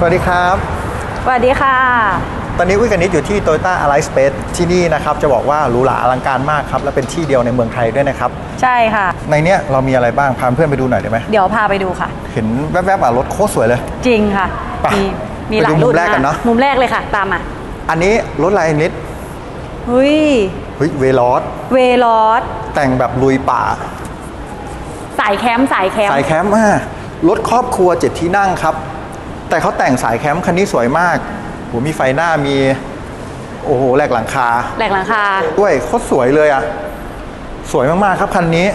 สวัสดีครับ สวัสดีค่ะ ตอนนี้วิกันนิดอยู่ที่ Toyota Allied Space ที่นี่นะครับ จะบอกว่าหรูหราอลังการมากครับ และเป็นที่เดียวในเมืองไทยด้วยนะครับ ใช่ค่ะ ในเนี้ยเรามีอะไรบ้าง พาเพื่อนไปดูหน่อยได้ไหม เดี๋ยวพาไปดูค่ะ เห็นแวบๆอะรถโคตรสวยเลย จริงค่ะ ไปมีมีไปหลายดูมุมรุ่นแรกกันเนอะ มุมแรกเลยค่ะ ตามมาอันนี้รถอะไรนิดเฮ้ย เฮ้ยเวลอสเวลอสแต่งแบบลุยป่า สายแคมป์สายแคมป์สายแคมป์อะรถครอบครัวเจ็ดที่นั่งครับ แต่เขาแต่งสายแคมป์คันนี้สวยมากโหมีไฟหน้ามี โอ้โหแหลกหลังคาแหลกหลังคา ด้วยโคตรสวยเลยอะ สวยมากๆครับคันนี้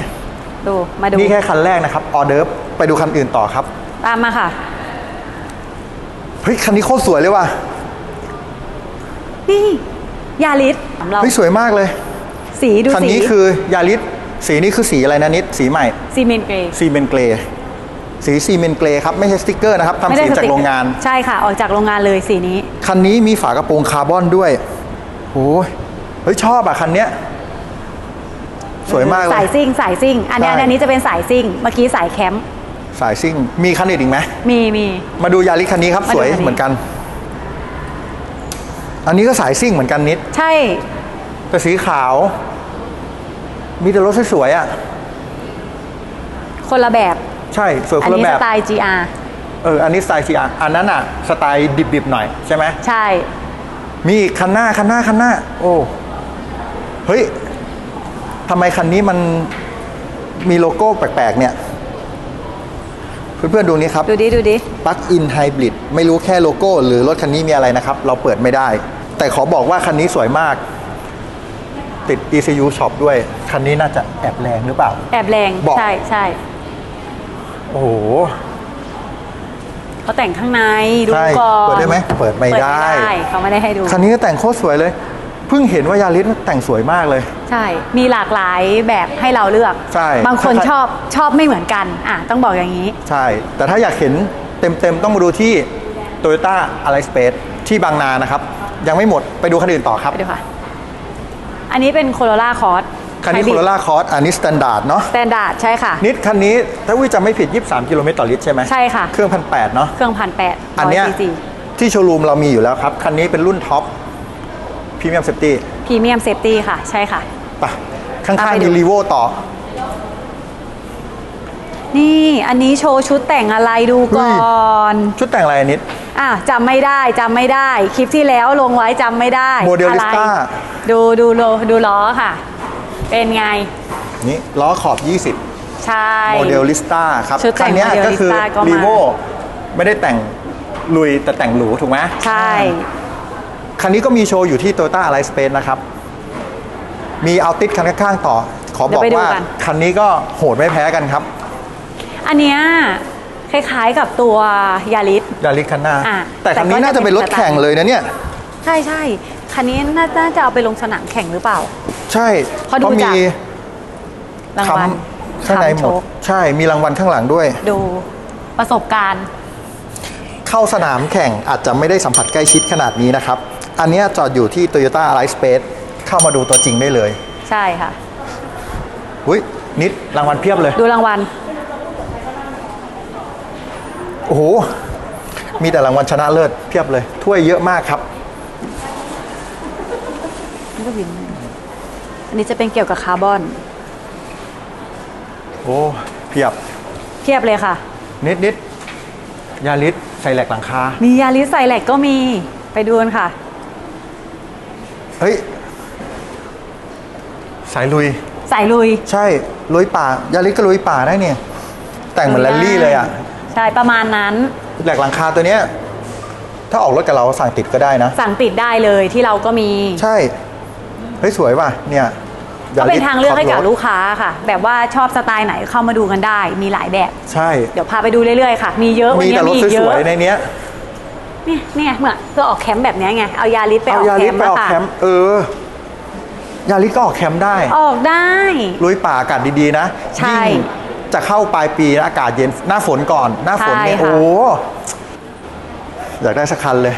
ดูมาดูนี่แค่คันแรกนะครับออเดิร์ฟไปดูคันอื่นต่อครับ ตามมาค่ะเฮ้ยคันนี้โคตรสวยเลยว่ะนี่ยาริสของเราเฮ้ยสวยมากเลย สีดูคันสีนี้คือยาริสสีนี้คือสีอะไรนะนิดสีใหม่ซีเมนต์เกรย์ซีเมนเกรย์ สีซีเมนเกรย์ครับ ไม่ใช่สติ๊กเกอร์นะครับทำสีจากโรงงาน ใช่ค่ะ ออกจากโรงงานเลยสีนี้ คันนี้มีฝากระโปรงคาร์บอนด้วยโอ้ยเฮ้ยชอบอะคันเนี้ยสวยมากเลสายยซิ่งสายซิ่ง อันเนี้ยใช่อันนี้จะเป็นสายซิ่ง เมื่อกี้สายแคมป์สายซิ่ง มีคันอื่นอีกไหมมีมีมาดูยาริสคันนี้ครับมาสดูวยคันนี้เหมือนกัน อันนี้ก็สายซิ่งเหมือนกันนิด ใช่แต่สีขาว มีแต่รถสวยๆอะ คนละแบบ ใช่สวยคอันนละนี้แบสบไตล์ GR เอออันนี้สไตล์ CR อันนั้นอะสไตล์ดิบๆหน่อยใช่ไหมใช่ มีอีกคันหน้าคันหน้าคันหน้า โอ้เฮ้ยทำไมคันนี้มันมีโลโก้แปลกๆเนี่ย เพื่อนๆดูนี้ครับ ดูดิ ดูดิ ปลั๊กอินไฮบริดไม่รู้แค่โลโก้ หรือรถคันนี้มีอะไรนะครับ เราเปิดไม่ได้ แต่ขอบอกว่าคันนี้สวยมาก ติด ECU Shop ด้วย คันนี้น่าจะแอบแรงหรือเปล่า แอบแรง บอก ใช่ใช่ โอ้โหเขาแต่งข้างในดูใช่ก่อนเปิดได้ไหมเปิดไม่ได้เปิเขาไม่ได้ให้ดู คันนี้ก็แต่งโคตรสวยเลย เพิ่งเห็นว่ายาริสแต่งสวยมากเลย ใช่ มีหลากหลายแบบให้เราเลือก ใช่บางคนถ้า ชอบชอบไม่เหมือนกันอะต้องบอกอย่างนี้ ใช่ แต่ถ้าอยากเห็นเต็มๆ ต้องมาดูที่ Toyota a l i Space ที่บางนานะครับ ยังไม่หมดไปดูคันอื่นต่อครับ ไปดูค่ะ อันนี้เป็นโคโรล่าคอร์ส คันนี้ Corolla Cross อันนี้ Standard เนาะ สแตนดาร์ดใช่ค่ะ นิดคันนี้ถ้าวิจำไม่ผิด 23 กิโลเมตรต่อลิตรใช่ไหมใช่ค่ะ เครื่องพันแปดเนาะ เครื่องพันแปดอันร้อยเนี้ยซีซีที่โชว์รูมเรามีอยู่แล้วครับ คันนี้เป็นรุ่นท็อปพรีเมียมเซฟตี้พรีเมียมเซฟตี้ค่ะ ใช่ค่ะ ปะข้างตามๆไปดู มีรีโวต่อ นี่อันนี้โชว์ชุดแต่งอะไรดูก่อนชุดแต่งอะไรอันนิด อะจำไม่ได้จำไม่ได้ คลิปที่แล้วลงไว้จำไม่ได้ Modelista อะไรดูดูโลดูล้อค่ะ เป็นไง นี่ล้อขอบใช่20โมเดลลิสต้าครับชุดแต่งคันเนี้ยก็คือ Modelista ก็มา รีโวไม่ได้แต่งลุยแต่แต่งหรูถูกไหมใช่ คันนี้ก็มีโชว์อยู่ที่ Toyota a l i Space นะครับ มีเอาติดคันข้างๆต่อ ขอบอกว่าคันนี้ก็โหดไม่แพ้กันครับอันเนี้ยคล้ายๆกับตัวยาริส ยาริสคันหน้า อะแต่คันนี้แต่ก็จะน่าจะเป็นรถเป็นสไตล์ แข่งเลยนะเนี่ย ใช่ใช่คันนี้น่าน่าจะเอาไปลงสนามแข่งหรือเปล่า ใช่เพราะดูมีจากรางวัลคำข้างในหมดคำโชคใช่มีรางวัลข้างหลังด้วย ดูประสบการณ์ เข้าสนามแข่งอาจจะไม่ได้สัมผัสใกล้ชิดขนาดนี้นะครับ อันเนี้ยจอดอยู่ที่ Toyota a l i Space เข้ามาดูตัวจริงได้เลยใช่ค่ะ อุ้ยนิดรางวัลเพียบเลย ดูรางวัล โอ้โห มีแต่รางวัลชนะเลิศเพียบเลย ถ้วยเยอะมากครับ นี่ก็วิน อันนี้จะเป็นเกี่ยวกับคาร์บอนโอ้เพียบเทียบเลยค่ะ นิดนิดยาริสใส่แหลกหลังคามียาริสใส่แหลกก็มีไปดูกันค่ะ เฮ้ย สายลุย สายลุยใช่ลุยป่ายาริสก็ลุยป่าได้เนี่ย แต่งเหมือนแรลลี่เลยอะใช่ประมาณนั้น แหลกหลังคาตัวเนี้ย ถ้าออกรถกับเราสั่งติดก็ได้นะ สั่งติดได้เลยที่เราก็มี ใช่เฮ้ยสวยว่ะเนี่ยก็เป็นทางเลือกให้กับขับรถลูกค้าค่ะ แบบว่าชอบสไตล์ไหนเข้ามาดูกันได้ มีหลายแบบ ใช่ เดี๋ยวพาไปดูเรื่อยๆค่ะ มีเยอะวันมีนี้แต่รถมีอีกสเยวยอะๆในเนี้ยเนี่ยเนี่ยเหมือนเพื่อออกแคมป์แบบเนี้ยไง เอายาริสไปอเอาอกยาแคริสมป์ไปออกค่ะแคมป์เออยาริสก็ออกแคมป์ได้ ออกได้ ลุยป่าอากาศดีๆนะ ใช่ยิ่งจะเข้าปลายปีนะอากาศเย็นหน้าฝนก่อน หน้าฝนเนี่ยใช่ค่ะโอ้อยากได้สักคันเลย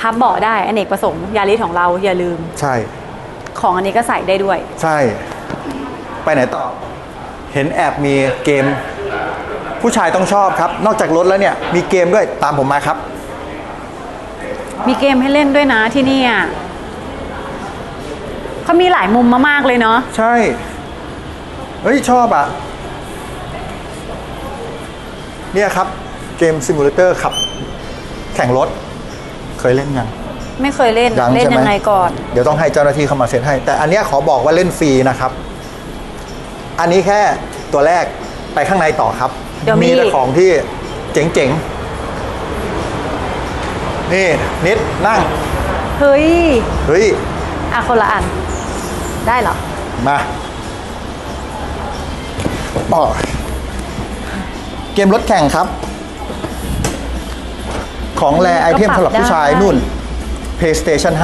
พับเบาะได้อเนกประสงค์ยาริสของเราอย่าลืม ใช่ ของอันนี้ก็ใส่ได้ด้วย ใช่ ไปไหนต่อ เห็นแอบมีเกม ผู้ชายต้องชอบครับ นอกจากรถแล้วเนี่ย มีเกมด้วยตามผมมาครับ มีเกมให้เล่นด้วยนะที่นี่อะเขามีหลายมุมมากๆเลยเนาะใช่ เฮ้ย ชอบอะ เนี่ยครับ เกมซิมูเลเตอร์ขับ แข่งรถ เคยเล่นยัง ไม่เคยเล่นยังเล่นใช่ไหม ยังไงก่อน เดี๋ยวต้องให้เจ้าหน้าที่เข้ามาเซ็นให้ แต่อันเนี้ยขอบอกว่าเล่นฟรีนะครับ อันนี้แค่ตัวแรกไปข้างในต่อครับเดี๋ยวมีแต่ของที่เจ๋งๆ นี่นิดนั่ง เฮ้ยเฮ้ย อะคนละอัน ได้เหรอ มาอ๋อเกมรถแข่งครับ ของแรไอเทมก็ปรับสำหรับผู้ชายได้ นุ่น PlayStation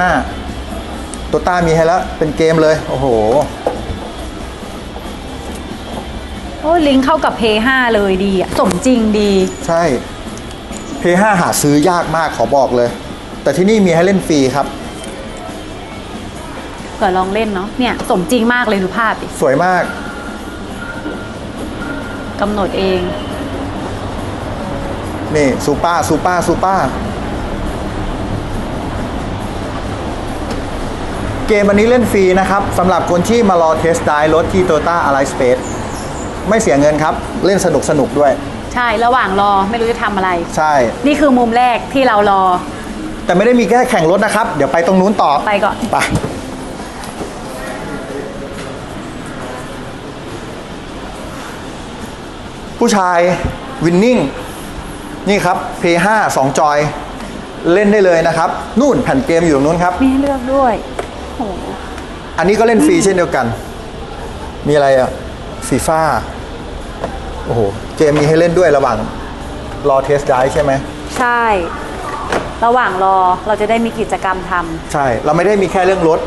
5 ตัวต้ามีให้แล้ว เป็นเกมเลย โอ้โห โอ้ยลิงก์เข้ากับเพย์5เลยดีอะสมจริงดี ใช่ P5 หาซื้อยากมากขอบอกเลย แต่ที่นี่มีให้เล่นฟรีครับ เผื่อลองเล่นเนาะเนี่ย สมจริงมากเลยดูภาพดิสวยมาก กำหนดเอง นี่ซูป้าซูป้าซูป้า เกมอันนี้เล่นฟรีนะครับสำหรับคนที่มารอเทสต์ไดรถที่ Toyota Allied Space ไม่เสียเงินครับ เล่นสนุกสนุกด้วย ใช่ระหว่างรอไม่รู้จะทำอะไร ใช่ นี่คือมุมแรกที่เรารอ แต่ไม่ได้มีแค่แข่งรถนะครับ เดี๋ยวไปตรงนู้นต่อไปก่อนไปผู้ชายวินนิ่งนี่ครับ P5 2จอย เล่นได้เลยนะครับ นู่นแผ่นเกมอยู่ตรงนู้นครับ มีให้เลือกด้วย โอ้โหอันนี้ก็เล่นฟรีเช่นเดียวกัน มีอะไรอะฟีฟ่าโอ้โห เกมมีให้เล่นด้วยระหว่าง รอเทสได้ใช่ไหม ใช่ ระหว่างรอเราจะได้มีกิจกรรมทำ ใช่ เราไม่ได้มีแค่เรื่องรถ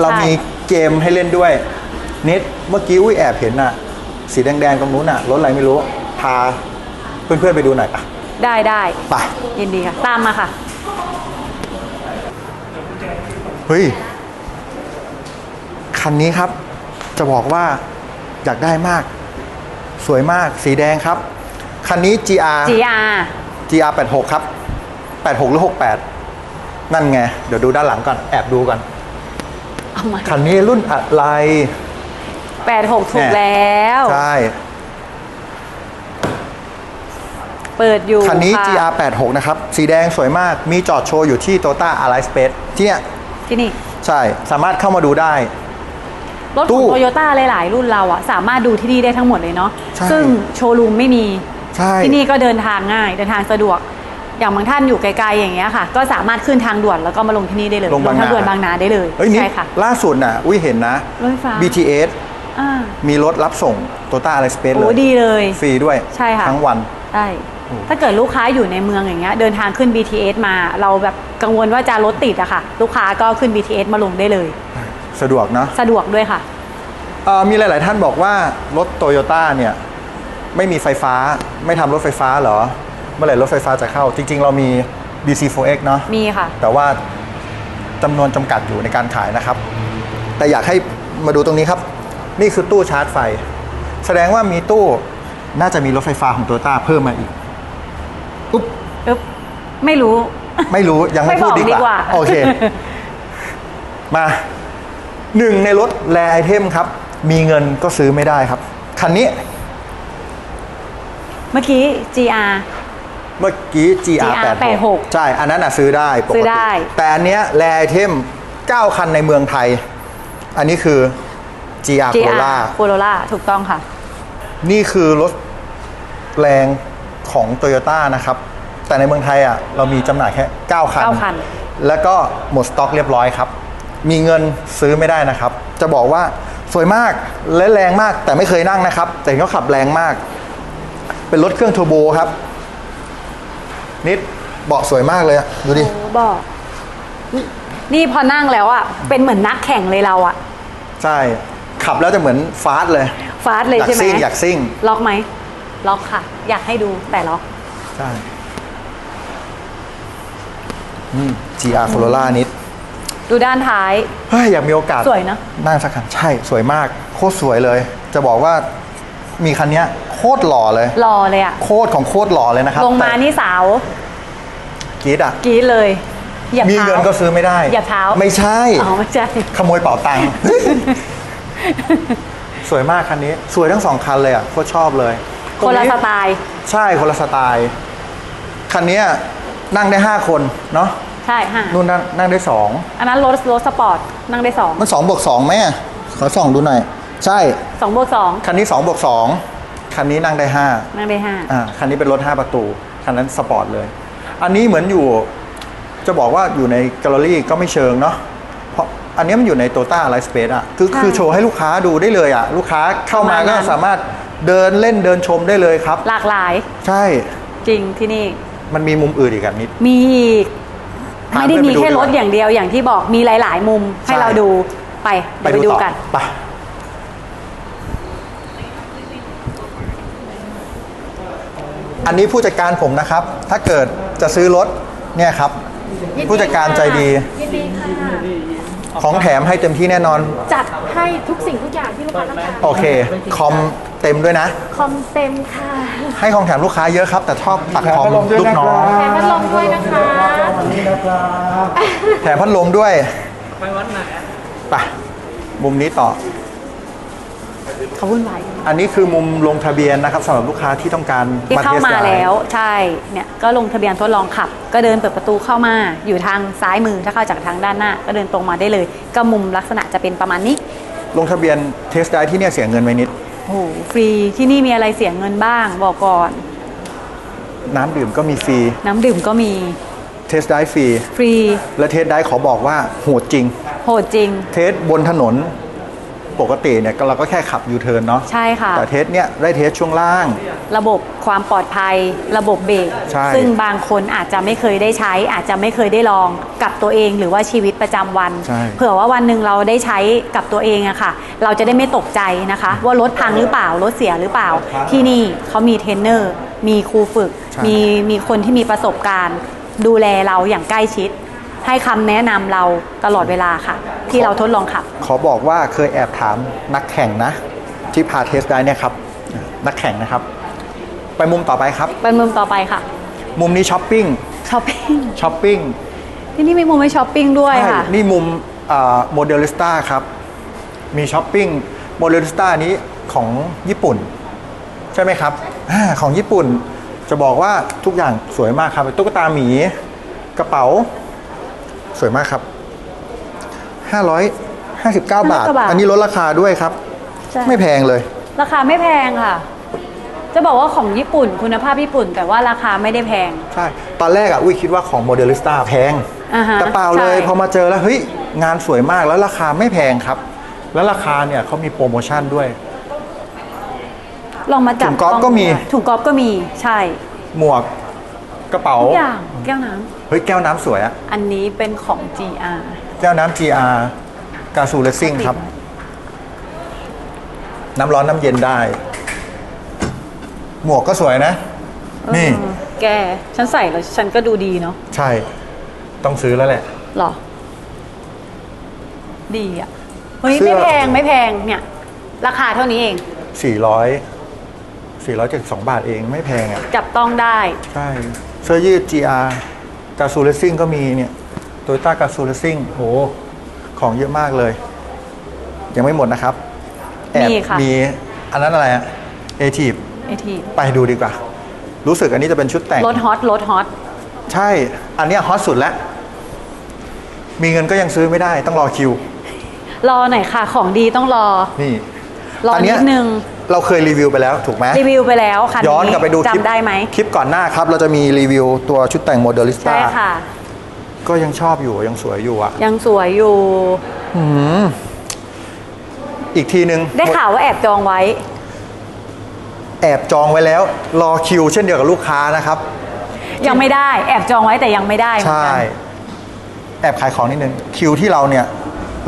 เราใช่ มีเกมให้เล่นด้วย นิดเมื่อกี้อุ้ยแอบเห็นน่ะ สีแดงๆตรงนู้นน่ะ รถอะไรไม่รู้ พาเพื่อนๆไปดูหน่อยปะได้ได้ไป ยินดีค่ะ ตามมาค่ะ เฮ้ย คันนี้ครับ จะบอกว่าอยากได้มาก สวยมากสีแดงครับ คันนี้ GR GR GR 86 ครับ 86 หรือ 68 นั่นไง เดี๋ยวดูด้านหลังก่อน แอบดูก่อน เอามาคันนี้รุ่นอะไร 86 ถูกเนี่ยแล้ว ใช่ เปิดอยู่คันนี้ะ GR 86 นะครับ สีแดงสวยมาก มีจอดโชว์อยู่ที่ Toyota Allied Space ที่เนี่ยที่นี่ ใช่ สามารถเข้ามาดูได้ รถตู้ของโตโยต้าหลาย ๆ รุ่นเราอะสามารถดูที่นี่ได้ทั้งหมดเลยเนาะใช่ ซึ่งโชว์รูมไม่มีใช่ ที่นี่ก็เดินทางง่าย เดินทางสะดวก อย่างบางท่านอยู่ไกล ๆ อย่างเงี้ยค่ะ ก็สามารถขึ้นทางด่วนแล้วก็มาลงที่นี่ได้เลยลงบางนา ทางด่วนบางนาได้เลยเฮ้ยนี่ใช่ค่ะ ล่าสุดน่ะ อุ้ยเห็นนะ รถไฟฟ้า BTS อ่า มีรถรับส่ง Toyota Allied Space เลโอ้ยดีเลยฟรีด้วยใช่ค่ะ ทั้งวัน ได้ถ้าเกิดลูกค้าอยู่ในเมืองอย่างเงี้ยเดินทางขึ้น BTS มา เราแบบกังวลว่าจะรถติดอะค่ะ ลูกค้าก็ขึ้น BTS มาลงได้เลย สะดวกเนาะสะดวกด้วยค่ะ เอ่อมีหลาย ๆ ท่านบอกว่ารถโตโยต้าเนี่ยไม่มีไฟฟ้าไม่ทำรถไฟฟ้าเหรอ เมื่อไหร่รถไฟฟ้าจะเข้า จริง ๆ เรามี DC4X เนาะมีค่ะ แต่ว่าจำนวนจำกัดอยู่ในการขายนะครับ แต่อยากให้มาดูตรงนี้ครับ นี่คือตู้ชาร์จไฟ แสดงว่ามีตู้น่าจะมีรถไฟฟ้าของโตโยต้าเพิ่มมาอีกอุ๊บ อึ๊บไม่รู้ ไม่รู้ยังไม่ไม่พูดบอกดีดีกกว่า ว่า โอเค มา หนึ่งในรถแรไอเทมครับ มีเงินก็ซื้อไม่ได้ครับ คันนี้ เมื่อกี้ GR เมื่อกี้ GR GR 86ใช่ อันนั้นอะซื้อได้ปกซื้อติได้แต่อันเนี้ยแรไอเทม 9 คันในเมืองไทย อันนี้คือ GR Corolla โคโรล่าถูกต้องค่ะ นี่คือรถแรงของ Toyota นะครับ แต่ในเมืองไทยอะเรามีจำหน่ายแค่ 9 คันเก้าคัน แล้วก็หมดสต็อกเรียบร้อยครับ มีเงินซื้อไม่ได้นะครับ จะบอกว่าสวยมากและแรงมากแต่ไม่เคยนั่งนะครับ แต่เห็นเขาขับแรงมาก เป็นรถเครื่องเทอร์โบครับ นิดเบาะสวยมากเลยอะดูดิ โอ้บอก นี่พอนั่งแล้วอะเป็นเหมือนนักแข่งเลยเราอะใช่ ขับแล้วจะเหมือนฟาสต์เลย ฟาสเลยอยากใช่ไหมซิ่งอยากซิ่งล็อกไหม ล็อกค่ะ อยากให้ดูแต่ล็อก ใช่นี่ GR Corolla นิด ดูด้านท้าย เฮ้ยอยากมีโอกาสสวยเนอะ นั่งสักคันใช่สวยมาก โคตรสวยเลย จะบอกว่ามีคันเนี้ยโคตรหล่อเลยรอเลยอะโคตรของโคตรหล่อเลยนะครับลงมาแต่นี่สาวกรีดอะกรีดเลยเหยียบมีเท้าเงินก็ซื้อไม่ได้เหยียบเท้า ไม่ใช่ อ๋อไม่ใช่ ขโมยเป๋าตังค์ สวยมากคันนี้ สวยทั้งสองคันเลยอะโคตรชอบเลยคนละตรงสไตล์ ใช่คนละสไตล์ คันนี้นั่งได้5คนเนาะ ใช่ฮะนู่นนั่งนั่งได้อันนั้นรถรถสปอร์ตนั่งได้สอง2มัน2บวก2ไหมอะขอส่องดูหน่อย ใช่สองบวกสองคันนี้2บวก2คันนี้นั่งได้5นั่งได้ห้าอ่าคันนี้เป็นรถ5ประตู คันนั้นสปอร์ตเลย อันนี้เหมือนอยู่ จะบอกว่าอยู่ในแกลเลอรี่ก็ไม่เชิงเนาะเพราะอันนี้มันอยู่ในโตต้าไลฟ์สเปซอะคือคือโชว์ให้ลูกค้าดูได้เลยอะ ลูกค้าเข้ามาก็สามารถเดินเล่นเดินชมได้เลยครับ หลากหลาย ใช่จริงที่นี่ มันมีมุมอื่นอีกอันนิดมีอีกพา ไม่ได้มีเพื่อนไปดูแค่รถดีกว่าอย่างเดียวอย่างที่บอกมีหลาย ๆ มุมให้ใช่เราดูไปเดี๋ยวไปดูต่อกันไปอันนี้ผู้จัดการผมนะครับ ถ้าเกิดจะซื้อรถเนี่ยครับ ผู้จัดการใจดียินดีค่ะ ของแถมให้เต็มที่แน่นอน จัดให้ทุกสิ่งทุกอย่างที่ลูกค้าต้องการโอเค คอมเต็มด้วยนะ คอมเต็มค่ะ ให้ของแถมลูกค้าเยอะครับ แต่ชอบตัดคอมลูกน้องแถมพัดลมด้วยนะคะ แถมพัดลมด้วย ไปวัดไหนไปมุมนี้ต่อ เขาวุ่นวายอันนี้คือมุมลงทะเบียนนะครับสำหรับลูกค้าที่ต้องการที่เข้าทสมาไดรฟ์แล้วใช่เนี่ยก็ลงทะเบียนทดลองขับ ก็เดินเปิดประตูเข้ามาอยู่ทางซ้ายมือถ้าเข้าจากทางด้านหน้า ก็เดินตรงมาได้เลย ก็มุมลักษณะจะเป็นประมาณนี้ ลงทะเบียนเทสได้ที่เนี่ยเสียเงินไปนิดโอ้โหฟรีที่นี่มีอะไรเสียเงินบ้างบอกก่อน น้ำดื่มก็มีฟรี น้ำดื่มก็มีเทสได้ฟรี ฟรี และเทสได้ขอบอกว่าโหดจริง โหดจริง เทสบนถนน ปกติเนี่ยเราก็แค่ขับยูเทิร์นเนาะใช่ค่ะ แต่เทสเนี่ยได้เทสช่วงล่าง ระบบความปลอดภัย ระบบเบรกใช่ ซึ่งบางคนอาจจะไม่เคยได้ใช้ อาจจะไม่เคยได้ลองกับตัวเองหรือว่าชีวิตประจำวัน ใช่ เผื่อว่าวันหนึ่งเราได้ใช้กับตัวเองอะค่ะ เราจะได้ไม่ตกใจนะคะ ว่ารถพังหรือเปล่ารถเสียหรือเปล่า ที่นี่เขามีเทรนเนอร์ มีครูฝึก ใช่ มีมีคนที่มีประสบการณ์ ดูแลเราอย่างใกล้ชิด ให้คำแนะนำเราตลอดเวลาค่ะ ที่เราทดลองขับ ขอบอกว่าเคยแอบถามนักแข่งนะ ที่พาเทสได้เนี่ยครับ นักแข่งนะครับ ไปมุมต่อไปครับ เป็นมุมต่อไปค่ะมุมนี้ช้อปปิ้งช้อปปิ้งช้อปปิ้งที่นี่มีมุมให้ช้อปปิ้งด้วยค่ะใช่นี่มุมโมเดลิสต้าครับ มีช้อปปิ้งโมเดลิสต้านี้ของญี่ปุ่น ใช่ไหมครับอาของญี่ปุ่น จะบอกว่าทุกอย่างสวยมากครับตุ๊กตาหมีกระเป๋า สวยมากครับ 559 บาท 559บาท อันนี้ลดราคาด้วยครับ ใช่ไม่แพงเลย ราคาไม่แพงค่ะ จะบอกว่าของญี่ปุ่นคุณภาพญี่ปุ่น แต่ว่าราคาไม่ได้แพง ใช่ ตอนแรกอะอุ้ยคิดว่าของโมเดลิสต้าแพง อ่าฮะแต่เปล่าเลย ใช่ พอมาเจอแล้วเฮ้ยงานสวยมากแล้วราคาไม่แพงครับ แล้วราคาเนี่ยเขามีโปรโมชั่นด้วย ลองมาจับถุงก๊อฟล้ก็มี ถุงกอล์ฟก็มีใช่ หมวก กระเป๋า ทุกอย่างแก้วน้ำเฮ้ย แก้วน้ำสวยอะอันนี้เป็นของ GR แก้วน้ำ GR กาซูเลซิ่งครับ น้ำร้อนน้ำเย็นได้ หมวกก็สวยนะ นี่ เออแก ฉันใส่แล้วฉันก็ดูดีเนาะใช่ ต้องซื้อแล้วแหละ หรอ ดีอะเฮ้ยเสื้ไม่อ แพงไม่แพงเนี่ย ราคาเท่านี้เอง 400 472 บาทเองไม่แพงอะ จับต้องได้ ใช่ เสื้อยืด GR กาซูเลซิ่งก็มีเนี่ยโตโยต้ากาซูเลซิ่งโหของเยอะมากเลย ยังไม่หมดนะครับ แอบมีค่ะ มีอันนั้นอะไรอะเอทีฟไอทีไปดูดีกว่า รู้สึกอันนี้จะเป็นชุดแต่ง รถฮอตรถฮอต ใช่ อันเนี้ยฮอตสุดแล้ว มีเงินก็ยังซื้อไม่ได้ต้องรอคิว รอหน่อยค่ะ ของดีต้องรอ นี่รอนิเยดนึง เราเคยรีวิวไปแล้วถูกไหมรีวิวไปแล้วค่ะย้อนกลับไปดูคลิปจำได้ไหมคลิปก่อนหน้าครับ เราจะมีรีวิวตัวชุดแต่งโมเดลิสต้าใช่ค่ะ ก็ยังชอบอยู่ยังสวยอยู่อะยังสวยอยู่อีกทีนึง ได้ข่าวว่าแอบจองไว้ แอบจองไว้แล้ว รอคิวเช่นเดียวกับลูกค้านะครับ ยังไม่ได้ แอบจองไว้แต่ยังไม่ได้เหมือนใช่ กัน แอบขายของนิดนึง คิวที่เราเนี่ย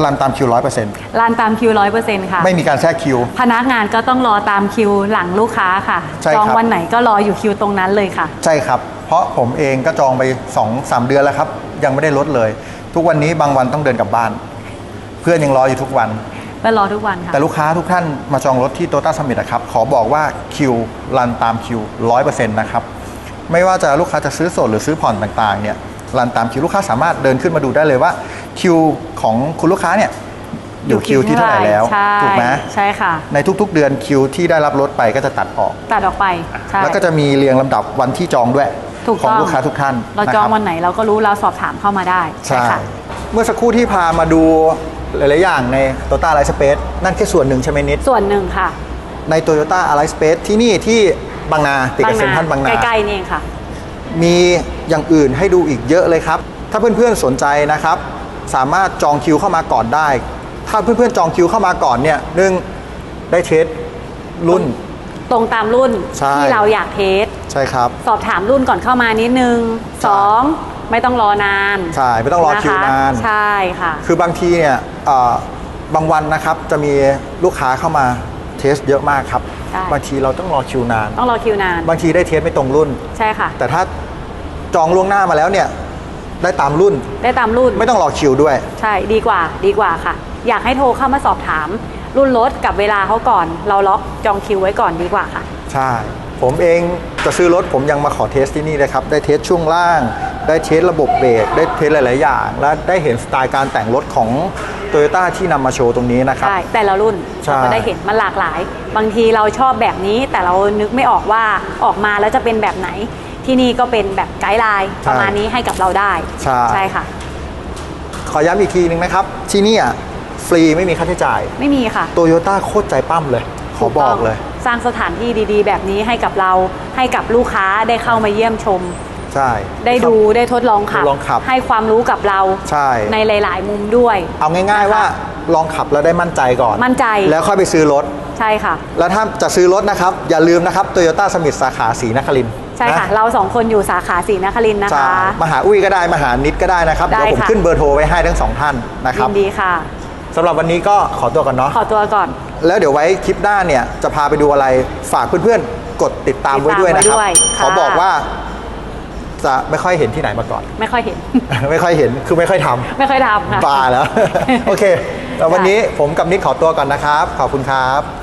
รันตามคิวร้อยเปอร์เซ็นต์ร้านตามคิวร้อยเปอร์เซ็นต์ค่ะ ไม่มีการแทรกคิว พนักงานก็ต้องรอตามคิวหลังลูกค้าค่ะ ใช่จองครับ วันไหนก็รออยู่คิวตรงนั้นเลยค่ะ ใช่ครับ เพราะผมเองก็จองไป2 3เดือนแล้วครับ ยังไม่ได้ลดเลย ทุกวันนี้บางวันต้องเดินกลับบ้าน เพื่อนยังรออยู่ทุกวัน ก็รอทุกวันค่ะ แต่ลูกค้าทุกท่านมาจองรถที่โตต้าสมิธนะครับ ขอบอกว่าคิวรันตามคิวร้อยเปอร์เซ็นต์นะครับ ไม่ว่าจะลูกค้าจะซื้อสดหรือซื้อผ่อนต่างๆเนี่ย รันตามคิวลูกค้าสามารถเดินขึ้นมาดูได้เลยว่าคิวของคุณลูกค้าเนี่ยอยู่คิวที่เท่าไหร่แล้วใช่ถูกไหมใช่ค่ะ ในทุกๆ เดือนคิวที่ได้รับลดไปก็จะตัดออกตัดออกไปใช่แล้วก็จะมีเรียงลำดับวันที่จองด้วยถูกของต้องลูกค้าทุกท่าน เราจองะคบวันไหนเราก็รู้เราสอบถามเข้ามาได้ใช่ค่ะเมื่อสักครู่ที่พามาดูหลายๆอย่างใน Toyota Alice Space นั่นแค่ส่วนหนึ่งใช่ไหมนิดส่วนหนึ่งค่ะ ใน Toyota Alice Space ที่นี่ที่บางนาติดกับเซ็นทรัลบางนาใกล้ๆนี่เองค่ะ มีอย่างอื่นให้ดูอีกเยอะเลยครับ ถ้าเพื่อนๆสนใจนะครับ สามารถจองคิวเข้ามาก่อนได้ ถ้าเพื่อนๆจองคิวเข้ามาก่อนเนี่ยหนึ่งได้เทสรุ่น ตรงตามรุ่นใช่ ที่เราอยากเทส ใช่ครับ สอบถามรุ่นก่อนเข้ามานิดนึงสองไม่ต้องรอนานใช่ไม่ต้องรอคิวนานะะใช่ค่ะ คือบางทีเนี่ยเอ่อบางวันนะครับจะมีลูกค้าเข้ามาเทสเยอะมากครับ ใช่ บางทีเราต้องรอคิวนาน ต้องรอคิวนาน บางทีได้เทสไม่ตรงรุ่น ใช่ค่ะ แต่ถ้า จองล่วงหน้ามาแล้วเนี่ย ได้ตามรุ่น ได้ตามรุ่น ไม่ต้องรอคิวด้วย ใช่ ดีกว่า ดีกว่าค่ะ อยากให้โทรเข้ามาสอบถาม รุ่นรถกับเวลาเขาก่อน เราล็อกจองคิวไว้ก่อนดีกว่าค่ะ ใช่ ผมเองจะซื้อรถผมยังมาขอเทสที่นี่เลยครับ ได้เทสช่วงล่าง ได้เทสระบบเบรก ได้เทสหลาย ๆ อย่าง และได้เห็นสไตล์การแต่งรถของ t o y ยต้ที่นำมาโชว์ตรงนี้นะครับ ใช่ แต่ละรุ่นใช่ เราก็ได้เห็นมันหลากหลาย บางทีเราชอบแบบนี้แต่เรานึกไม่ออกว่าออกมาแล้วจะเป็นแบบไหน ที่นี่ก็เป็นแบบไกด์ไลน์ประมาณนี้ให้กับเราได้ใช่ ค่ะ ขอย้ำอีกทีนึงนะครับ ที่นี่อะฟรีไม่มีค่าใช้จ่ายไม่มีค่ะโตโยต้าโคตรใจปั้มเลย ขอบอกเลย ถูต้งสร้างสถานที่ดีๆ แบบนี้ให้กับเราให้กับลูกค้าได้เข้ามาเยี่ยมชม ใช่ ได้ดูได้ทดลองขับ ทดลองขับ ให้ความรู้กับเราใช่ ในหลาย ๆ มุมด้วย เอาง่าย ๆ ว่า ลองขับแล้วได้มั่นใจก่อน มั่นใจ แล้วค่อยไปซื้อรถ ใช่ค่ะ แล้วถ้าจะซื้อรถนะครับ อย่าลืมนะครับโตโยต้าสมิธสาขาสีนครินทร์ใช่ค่ะนเราสองคนอยู่สาขาศรีนครินทร์นะใช่คะมาหาอุ้ยก็ได้มาหานิดก็ได้นะครับได้เดี๋ยวผมค่ะขึ้นเบอร์โทรไว้ให้ทั้งสองท่านนะคยิรับนดีค่ะสำหรับวันนี้ก็ขอตัวก่อนเนาะขอตัวก่อน แล้วเดี๋ยวไว้คลิปหน้าเนี่ยจะพาไปดูอะไรฝากเพื่อนๆกดติดตามไว้ด้วยนะครับติดตามไว้ด้วยขอค่ะบอกว่าจะไม่ค่อยเห็นที่ไหนมาก่อน ไม่ค่อยเห็น ไม่ค่อยเห็นคือไม่ค่อยทำไม่ค่อยทำค่ะบาแล้ว โอเค แต่วันนี้ผมกับนิกขอตัวก่อนนะครับ ขอบคุณครับ